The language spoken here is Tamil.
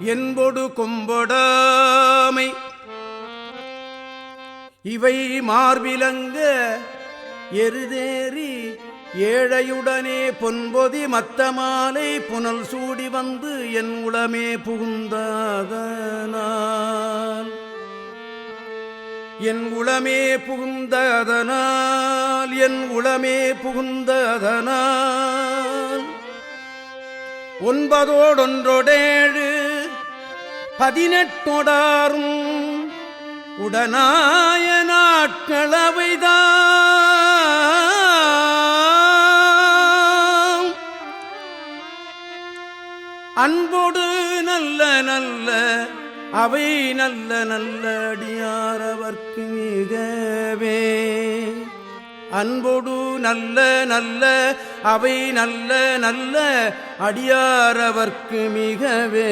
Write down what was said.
என்பொடு கொம்பொடாமை. இவை மார்பிலங்க எருதேறி ஏழையுடனே பொன்பொதி மத்த மாலை புனல் சூடி வந்து என் உளமே புகுந்ததனால். என் உளமே புகுந்ததனால் என் உளமே புகுந்ததனால். ஒன்பதோடொன்றொடேழு பதினெட்டொடாரும் உடனாய நாட்களவைதான் அன்போடு நல்ல நல்ல அவை நல்ல நல்ல அடியாரவர்க்கு மிகவே அன்போடு நல்ல நல்ல அவை நல்ல நல்ல அடியாரவர்க்கு மிகவே.